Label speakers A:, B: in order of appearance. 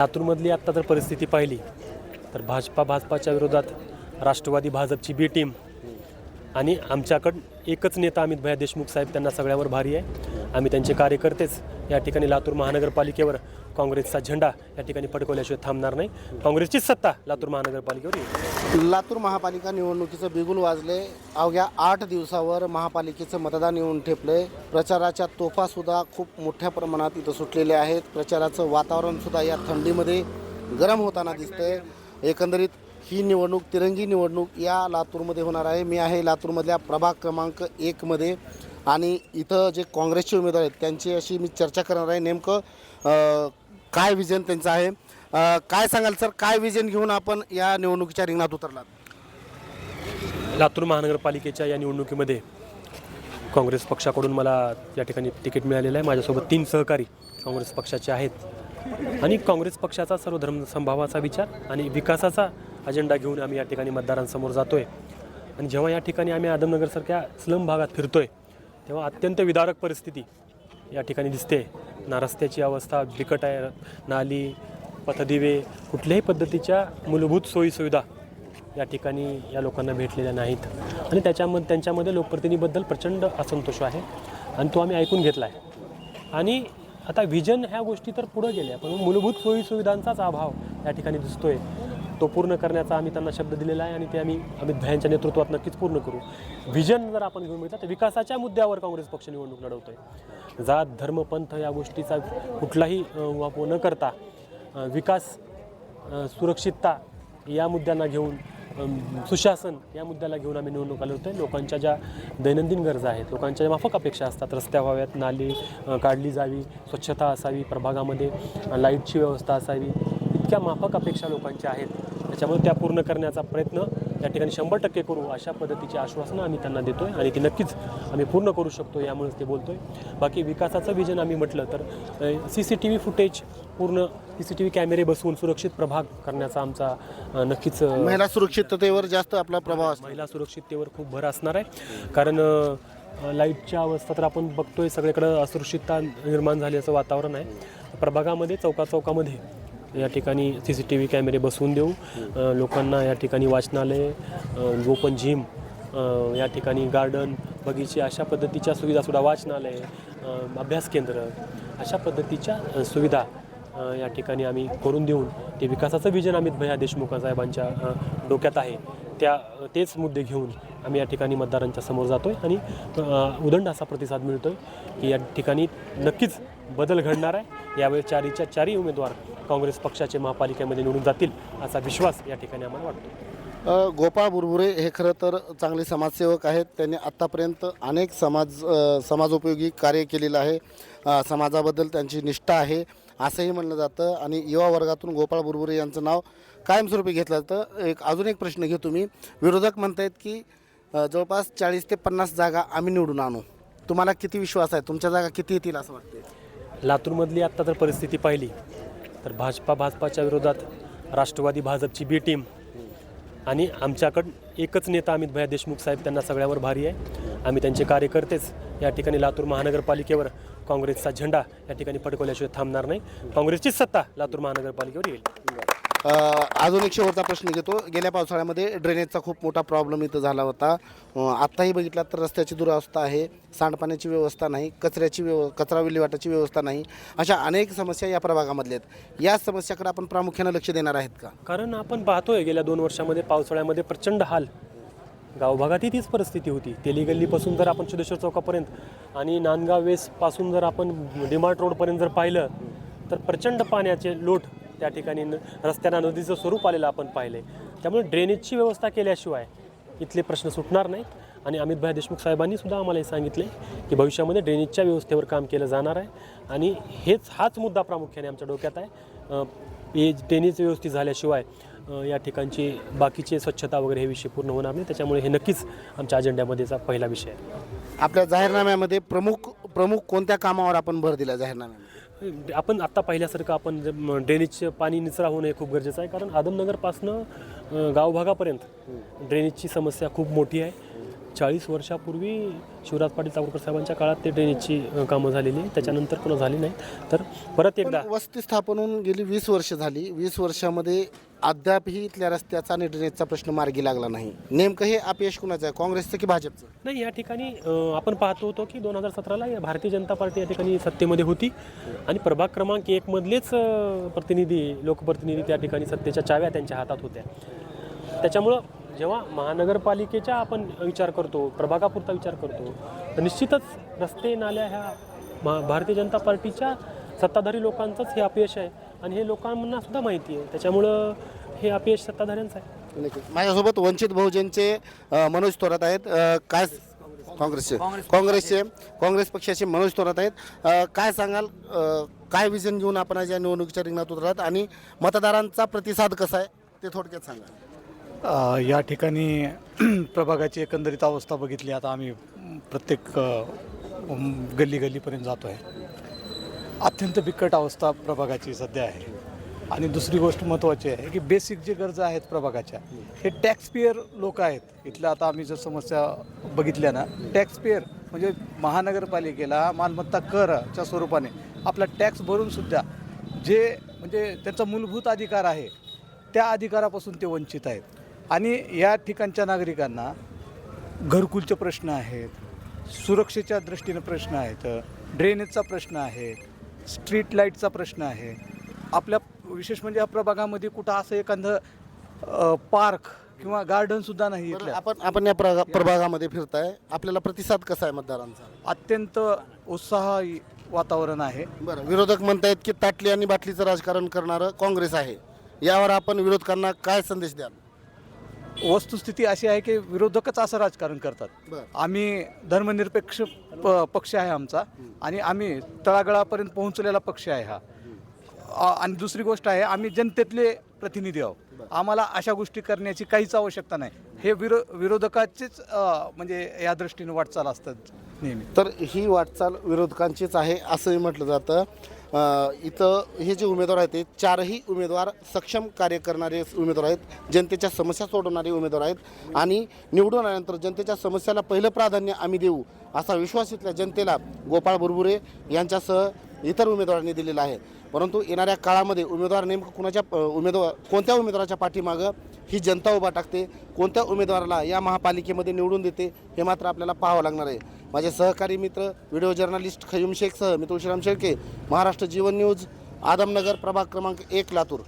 A: लातूरमधली आत्ता जर परिस्थिती पाहिली तर भाजपा भाजपाच्या विरोधात राष्ट्रवादी भाजपची बी टीम आणि आमच्याकडं एकच नेता अमित भैया देशमुख साहेब त्यांना सगळ्यावर भारी आहे. आम्ही त्यांचे कार्यकर्तेच या ठिकाणी लातूर महानगरपालिकेवर काँग्रेसचा झेंडा या ठिकाणी फडकवल्याशिवाय थांबणार नाही. काँग्रेसचीच सत्ता लातूर महानगरपालिकेवर येईल.
B: लातूर महापालिका निवडणुकीचं बिगुल वाजले. अवघ्या आठ दिवसावर महापालिकेचं मतदान येऊन ठेपले. प्रचाराच्या तोफासुद्धा खूप मोठ्या प्रमाणात इथं सुटलेल्या आहेत. प्रचाराचं वातावरणसुद्धा या थंडीमध्ये गरम होताना दिसतंय. एकंदरीत ही निवडणूक तिरंगी निवडणूक या लातूरमध्ये होणार आहे. मी आहे लातूरमधल्या प्रभाग क्रमांक एकमध्ये आणि इथं जे काँग्रेसचे उमेदवार आहेत त्यांची अशी मी चर्चा करणार आहे. नेमकं काय विजन त्यांचं आहे? अ, काय सांगाल सर? काय विजन घेऊन आपण या निवडणुकीच्या रिंगणात उतरलात?
A: लातूर महानगरपालिकेच्या या निवडणुकीमध्ये काँग्रेस पक्षाकडून मला या ठिकाणी तिकीट मिळालेलं आहे. माझ्यासोबत तीन सहकारी काँग्रेस पक्षाचे आहेत. आणि काँग्रेस पक्षाचा सर्व धर्मसंभावाचा विचार आणि विकासाचा अजेंडा घेऊन आम्ही या ठिकाणी मतदारांसमोर जातो आहे आणि जेव्हा या ठिकाणी आम्ही आदमनगरसारख्या स्लम भागात फिरतो आहे तेव्हा अत्यंत विदारक परिस्थिती या ठिकाणी दिसते. ना रस्त्याची अवस्था बिकट आहे नाली पथदिवे कुठल्याही पद्धतीच्या मूलभूत सोयीसुविधा या ठिकाणी या लोकांना भेटलेल्या नाहीत. आणि त्याच्यामध्ये त्यांच्यामध्ये लोकप्रतिनिधीबद्दल प्रचंड असंतोष आहे. आणि तो आम्ही ऐकून घेतला आहे आणि आता व्हिजन ह्या गोष्टी तर पुढं गेल्या पण मूलभूत सोयीसुविधांचाच अभाव या ठिकाणी दिसतोय. तो पूर्ण करण्याचा आम्ही त्यांना शब्द दिलेला आहे आणि ते आम्ही अमित भयांच्या नेतृत्वात नक्कीच पूर्ण करू. व्हिजन जर आपण घेऊन बघितलं तर विकासाच्या मुद्द्यावर काँग्रेस पक्ष निवडणूक लढवतोय. जात धर्म पंथ या गोष्टीचा कुठलाही वापर न करता विकास सुरक्षितता या मुद्द्यांना घेऊन सुशासन या मुद्द्याला घेऊन आम्ही निवडणूक आलो होतो लोकांच्या ज्या दैनंदिन गरजा आहेत लोकांच्या ज्या माफक अपेक्षा असतात रस्त्या व्हाव्यात नाली काढली जावी स्वच्छता असावी प्रभागामध्ये लाईटची व्यवस्था असावी इतक्या माफक अपेक्षा लोकांच्या आहेत. त्याच्यामुळे त्या पूर्ण करण्याचा प्रयत्न या ठिकाणी शंभर टक्के करू अशा पद्धतीची आश्वासनं आम्ही त्यांना देतो आहे आणि ती नक्कीच आम्ही पूर्ण करू शकतो यामुळेच ते बोलतो आहे बाकी विकासाचं विजन आम्ही म्हटलं तर C C T V footage पूर्ण सी सी टी व्ही कॅमेरे बसवून सुरक्षित प्रभाग करण्याचा आमचा नक्कीच
B: महिला सुरक्षिततेवर जास्त आपला प्रभाव
A: महिला सुरक्षिततेवर खूप भर असणार आहे. कारण लाईटच्या अवस्था तर आपण बघतोय सगळीकडं असुरक्षितता निर्माण झाली असं वातावरण आहे. प्रभागामध्ये चौका चौकामध्ये या ठिकाणी सी सी टी व्ही कॅमेरे बसवून देऊ. लोकांना या ठिकाणी वाचनालय ओपन जिम या ठिकाणी गार्डन बगीचे अशा पद्धतीच्या सुविधासुद्धा वाचनालय अभ्यास केंद्र अशा पद्धतीच्या सुविधा या ठिकाणी आम्ही करून देऊन ते विकासाचं विजन अमित भैया देशमुख साहेबांच्या डोक्यात आहे. त्या तेच मुद्दे घेऊन आम्ही या ठिकाणी मतदारांच्या समोर जातो आहे आणि उदंड असा प्रतिसाद मिळतो आहे की या ठिकाणी नक्कीच बदल घडणार आहे. यावेळी चारीच्या चारही उमेदवार काँग्रेस पक्षाचे महापालिकेमध्ये निवडून जातील असा विश्वास या ठिकाणी आम्हाला वाटतो.
B: गोपाळ बुरबुरे हे खरं तर चांगले समाजसेवक आहेत. त्यांनी आत्तापर्यंत अनेक समाज समाजोपयोगी कार्य केलेलं आहे. समाजाबद्दल त्यांची निष्ठा आहे असंही म्हणलं जातं. आणि युवा वर्गातून गोपाळ बुरबुरे यांचं नाव कायमस्वरूपी घेतलं जातं. एक अजून एक प्रश्न घेतो तुम्ही विरोधक म्हणतायत की जवळपास चाळीस ते पन्नास जागा आम्ही निवडून आणू. तुम्हाला किती विश्वास आहे? तुमच्या जागा किती येतील असं वाटते
A: लातूरमधली आत्ता जर परिस्थिती पाहिली. तर भाजपा भाजपाच्या विरोधात राष्ट्रवादी भाजपची बी टीम आणि आमच्याकडं एकच नेता अमित भैया देशमुख साहेब त्यांना सगळ्यावर भारी आहे. आम्ही त्यांचे कार्यकर्तेच या ठिकाणी लातूर महानगरपालिकेवर काँग्रेसचा झेंडा या ठिकाणी फडकवल्याशिवाय थांबणार नाही. काँग्रेसचीच सत्ता लातूर महानगरपालिकेवर येईल.
B: अजून एक शेवटचा प्रश्न घेतो. गेल्या पावसाळ्यामध्ये ड्रेनेजचा खूप मोठा प्रॉब्लेम इथं झाला होता. आत्ताही बघितला तर रस्त्याची दुरावस्था आहे. सांडपाण्याची व्यवस्था नाही. कचऱ्याची व्यव कचरा विल्हेवाटाची व्यवस्था नाही. अशा अनेक समस्या या प्रभागामधल्या आहेत. या समस्याकडे आपण प्रामुख्यानं लक्ष देणार आहेत का?
A: कारण आपण पाहतोय गेल्या दोन वर्षामध्ये पावसाळ्यामध्ये प्रचंड हाल. गावभागातही तीच परिस्थिती होती. तेली गल्लीपासून जर आपण सिद्धेश्वर चौकापर्यंत आणि नांदगाव वेसपासून जर आपण डिमार्ट रोडपर्यंत जर पाहिलं तर प्रचंड पाण्याचे लोट त्या ठिकाणी न- रस्त्यांना नदीचं स्वरूप आलेलं आपण पाहिले त्यामुळे ड्रेनेजची व्यवस्था केल्याशिवाय इथले प्रश्न सुटणार नाहीत. आणि अमितभाई देशमुख साहेबांनी सुद्धा आम्हाला हे सांगितले की भविष्यामध्ये ड्रेनेजच्या व्यवस्थेवर काम केलं जाणार आहे. आणि हेच हाच मुद्दा प्रामुख्याने आमच्या डोक्यात आहे. हे ड्रेनेज व्यवस्थित झाल्याशिवाय या ठिकाणची बाकीचे स्वच्छता वगैरे हे विषय पूर्ण होणार नाही. त्याच्यामुळे हे नक्कीच आमच्या अजेंड्यामध्येचा पहिला विषय आहे.
B: आपल्या जाहीरनाम्यामध्ये प्रमुख प्रमुख कोणत्या कामावर आपण भर दिला जाहीरनाम्यामध्ये?
A: आपण आत्ता पाहिल्यासारखं आपण ड्रेनेजचं पाणी निचरा होणं हे खूप गरजेचं आहे. कारण आदमनगरपासनं गावभागापर्यंत ड्रेनेजची समस्या खूप मोठी आहे. चाळीस वर्षापूर्वी शिवराज पाटील चाकूरकर साहेबांच्या काळात ते ड्रेनेजची कामं झालेली. आहे त्याच्यानंतर पुन्हा झाली नाही. तर परत एकदा
B: वस्ती स्थापन होऊन गेली वीस वर्ष झाली. वीस वर्षामध्ये अद्यापही इथल्या रस्त्याचा आणि ड्रेनेजचा प्रश्न मार्गी लागला नाही. नेमकं हे अपयश कुणाचं आहे? काँग्रेसचं की भाजपचं?
A: नाही या ठिकाणी अ, आपण पाहतो होतो की दोन हजार सतराला या भारतीय जनता पार्टी या ठिकाणी सत्तेमध्ये होती. आणि प्रभाग क्रमांक एकमधलेच अ, प्रतिनिधी लोकप्रतिनिधी त्या ठिकाणी सत्तेच्या चाव्या त्यांच्या हातात होत्या. त्याच्यामुळं जेव्हा महानगरपालिकेचा आपण विचार करतो प्रभागापुरता विचार करतो तर निश्चितच रस्ते नाल्या ह्या महा भारतीय जनता पार्टीच्या सत्ताधारी लोकांचंच हे अपयश आहे. आणि हे लोकांना सुद्धा माहिती आहे. त्याच्यामुळं हे अपयश सत्ताधाऱ्यांचं आहे.
B: नक्कीच. माझ्यासोबत वंचित बहुजनचे अ, मनोज थोरात आहेत. अ, काय काँग्रेसचे? काँग्रेसचे. काँग्रेस पक्षाचे मनोज थोरात आहेत. अ, काय सांगाल? अ, काय विजन घेऊन आपण आज या निवडणुकीच्या रिंगणात उतरलात? आणि मतदारांचा प्रतिसाद कसा आहे? ते थोडक्यात सांगा.
C: अ, या ठिकाणी प्रभागाची एकंदरीत अवस्था बघितली. आता आम्ही प्रत्येक गल्ली गल्लीपर्यंत जातो आहे अत्यंत बिकट अवस्था प्रभागाची सध्या आहे. आणि दुसरी गोष्ट महत्त्वाची आहे की बेसिक जे गरजा आहेत प्रभागाच्या हे टॅक्सपेयर लोक आहेत. इथल्या आता आम्ही जर समस्या बघितल्या ना टॅक्सपेयर म्हणजे महानगरपालिकेला मालमत्ता करच्या स्वरूपाने आपला टॅक्स भरूनसुद्धा जे म्हणजे त्यांचा मूलभूत अधिकार आहे त्या अधिकारापासून ते वंचित आहेत. आणि या ठिकाणच्या नागरिकांना घरकुलचे प्रश्न आहेत सुरक्षेच्या दृष्टीने प्रश्न आहेत ड्रेनेजचा प्रश्न आहे स्ट्रीट लाईटचा प्रश्न आहे. आपल्या विशेष म्हणजे या प्रभागामध्ये कुठं असं एखादं पार्क किंवा गार्डनसुद्धा नाही
B: बरं,
C: इथल्या.
B: आपण आपण या प्रगा प्रभागामध्ये फिरताय. आपल्याला प्रतिसाद कसा आहे मतदारांचा?
C: अत्यंत उत्साही वातावरण आहे.
B: बरं विरोधक म्हणतायत की ताटली आणि बाटलीचं राजकारण करणारं काँग्रेस आहे. यावर आपण विरोधकांना काय संदेश द्याल?
C: वस्तुस्थिती अशी आहे की विरोधकच असं राजकारण करतात. आम्ही धर्मनिरपेक्ष प- पक्ष आहे आमचा आणि आम्ही तळागळापर्यंत पोहोचलेला पक्ष आहे हा. आणि दुसरी गोष्ट आहे आम्ही जनतेतले प्रतिनिधी आहोत. आम्हाला अशा गोष्टी करण्याची काहीच आवश्यकता नाही. हे विरो विरोधकाचेच म्हणजे या दृष्टीने वाटचाल असतात नेहमी.
B: तर ही वाटचाल विरोधकांचीच आहे असंही म्हटलं जातं. इथं हे जे उमेदवार आहेत ते चारही उमेदवार सक्षम कार्य करणारे उमेदवार आहेत जनतेच्या समस्या सोडवणारे उमेदवार आहेत आणि निवडून आल्यानंतर जनतेच्या समस्याला पहिलं प्राधान्य आम्ही देऊ असा विश्वास इथल्या जनतेला गोपाळ बुरबुरे यांच्यासह इतर उमेदवारांनी दिलेला आहे. परंतु येणाऱ्या काळामध्ये उमेदवार नेमकं कुणाच्या उमेदवार कोणत्या उमेदवाराच्या पाठीमागं ही जनता उभा टाकते कोणत्या उमेदवाराला या महापालिकेमध्ये निवडून देते हे मात्र आपल्याला पाहावं लागणार आहे. माझे सहकारी मित्र व्हिडिओ जर्नलिस्ट खयूम शेखसह मी तुळशीराम शेळके महाराष्ट्र जीवन न्यूज आदमनगर प्रभाग क्रमांक एक लातूर.